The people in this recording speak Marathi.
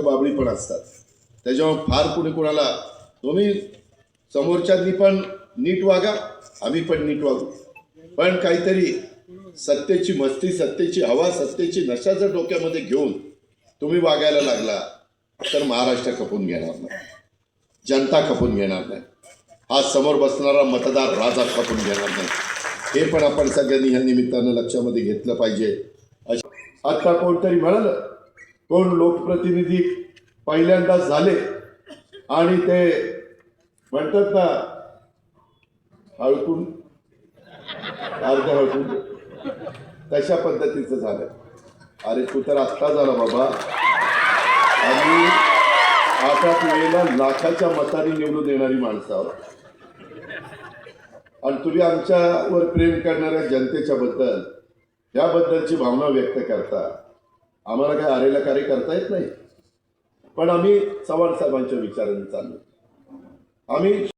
बाबळी पण असतात. त्याच्यामुळे फार कुणी कोणाला तुम्ही समोरच्यांनी पण नीट वागा आम्ही पण नीट वागू. पण काहीतरी सत्तेची मस्ती सत्तेची हवा सत्तेची नशा जर डोक्यामध्ये घेऊन तुम्ही वागायला लागला तर महाराष्ट्र खपून घेणार नाही. जनता खपून घेणार नाही. हा समोर बसणारा मतदार राजा खपून घेणार नाही. हे पण आपण सगळ्यांनी ह्या निमित्तानं लक्षामध्ये घेतलं पाहिजे. अश- आता कोणतरी म्हणालं कोण लोकप्रतिनिधी पहिल्यांदाच झाले. आणि ते म्हणतात ना हळकून अर्ध हळकून तशा पद्धतीचं झालं. अरे तू तर आत्ता झाला बाबा. आणि आता वेळेला लाखाच्या मताने निवडून देणारी माणसं आहोत. आणि तुम्ही आमच्यावर प्रेम करणाऱ्या जनतेच्या बद्दल याबद्दलची भावना व्यक्त करता. आम्हाला काय आरेला कार्य करता येत नाही. पण आम्ही चव्हाण साहेबांच्या विचारांनी चाललो. आम्ही